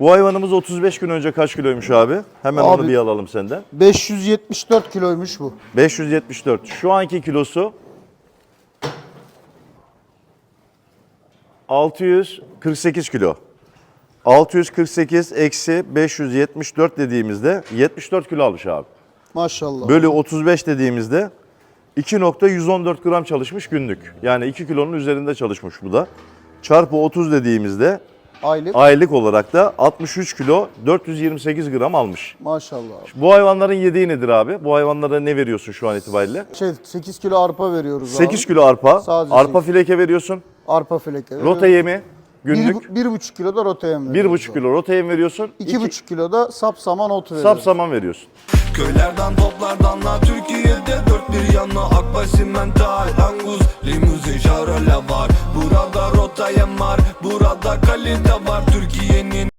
Bu hayvanımız 35 gün önce kaç kiloymuş abi? Hemen Abi- onu bir alalım senden. 574 kiloymuş bu. 574. Şu anki kilosu 648 kilo. 648 eksi 574 dediğimizde 74 kilo almış abi. Maşallah. Bölü 35 dediğimizde 2.114 gram çalışmış günlük. Yani 2 kilonun üzerinde çalışmış bu da. Çarpı 30 dediğimizde Aylık. aylık olarak da 63 kilo 428 gram almış. Maşallah. Bu hayvanların yediği nedir abi? Bu hayvanlara ne veriyorsun şu an itibariyle? Şey 8 kilo arpa veriyoruz 8 abi. kilo arpa, Sadece arpa sekiz. fileke veriyorsun, Arpa fileke. rota yemi günlük Bir, bir buçuk kilo da rota yem veriyoruz. 1,5 kilo rota yem veriyorsun, İki buçuk kilo da sap saman ot veriyoruz. sap saman veriyorsun. Köylerden toplardan la Türkiye'de dört bir yana Akbay simental Angus limuzin şaröle var Yem var Burada kalite var Türkiye'nin